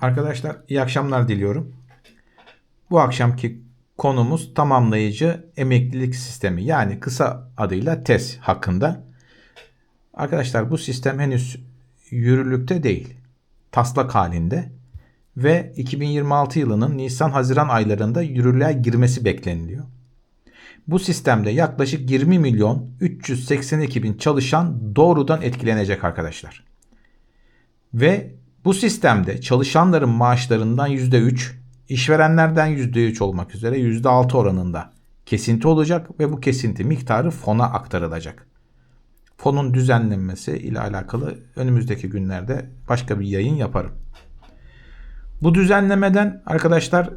Arkadaşlar iyi akşamlar diliyorum. Bu akşamki konumuz tamamlayıcı emeklilik sistemi yani kısa adıyla TES hakkında. Arkadaşlar bu sistem henüz yürürlükte değil. Taslak halinde ve 2026 yılının Nisan-Haziran aylarında yürürlüğe girmesi bekleniliyor. Bu sistemde yaklaşık 20 milyon 382 bin çalışan doğrudan etkilenecek arkadaşlar. Ve bu sistemde çalışanların maaşlarından %3, işverenlerden %3 olmak üzere %6 oranında kesinti olacak ve bu kesinti miktarı fona aktarılacak. Fonun düzenlenmesi ile alakalı önümüzdeki günlerde başka bir yayın yaparım. Bu düzenlemeden arkadaşlar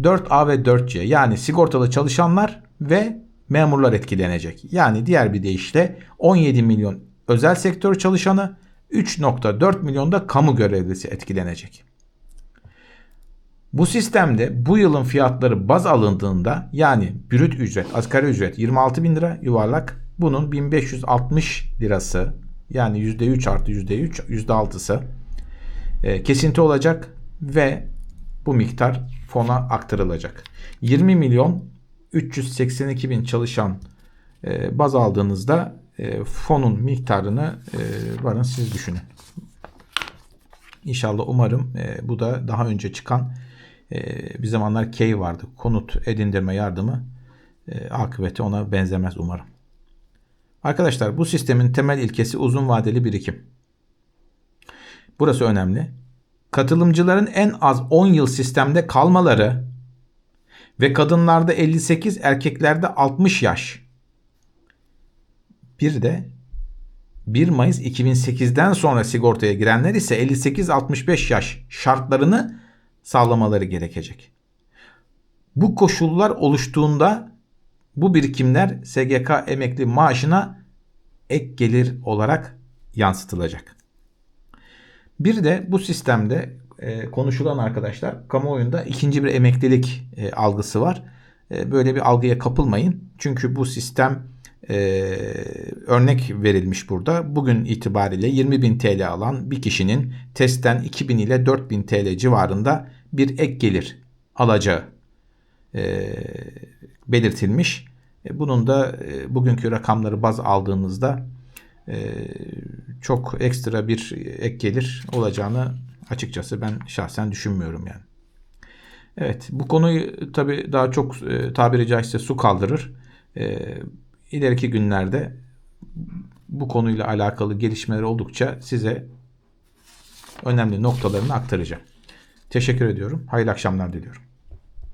4A ve 4C yani sigortalı çalışanlar ve memurlar etkilenecek. Yani diğer bir deyişle 17 milyon özel sektör çalışanı 3.4 milyon da kamu görevlisi etkilenecek. Bu sistemde bu yılın fiyatları baz alındığında yani brüt ücret, asgari ücret 26 bin lira yuvarlak bunun 1560 lirası yani %3 artı %3 %6'sı e, kesinti olacak ve bu miktar fona aktarılacak. 20 milyon 382 bin çalışan e, baz aldığınızda e, fonun miktarını e, varın siz düşünün. İnşallah umarım e, bu da daha önce çıkan e, bir zamanlar K vardı. Konut edindirme yardımı e, akıbeti ona benzemez umarım. Arkadaşlar bu sistemin temel ilkesi uzun vadeli birikim. Burası önemli. Katılımcıların en az 10 yıl sistemde kalmaları ve kadınlarda 58, erkeklerde 60 yaş. Bir de 1 Mayıs 2008'den sonra sigortaya girenler ise 58-65 yaş şartlarını sağlamaları gerekecek. Bu koşullar oluştuğunda bu birikimler SGK emekli maaşına ek gelir olarak yansıtılacak. Bir de bu sistemde e, konuşulan arkadaşlar kamuoyunda ikinci bir emeklilik e, algısı var. E, böyle bir algıya kapılmayın. Çünkü bu sistem e, örnek verilmiş burada. Bugün itibariyle 20 bin TL alan bir kişinin testten 2000 ile 4000 TL civarında bir ek gelir alacağı e, belirtilmiş. E, bunun da e, bugünkü rakamları baz aldığınızda e, çok ekstra bir ek gelir olacağını açıkçası ben şahsen düşünmüyorum yani. Evet bu konuyu tabi daha çok e, tabiri caizse su kaldırır. E, ileriki günlerde bu konuyla alakalı gelişmeler oldukça size önemli noktalarını aktaracağım. Teşekkür ediyorum. Hayırlı akşamlar diliyorum.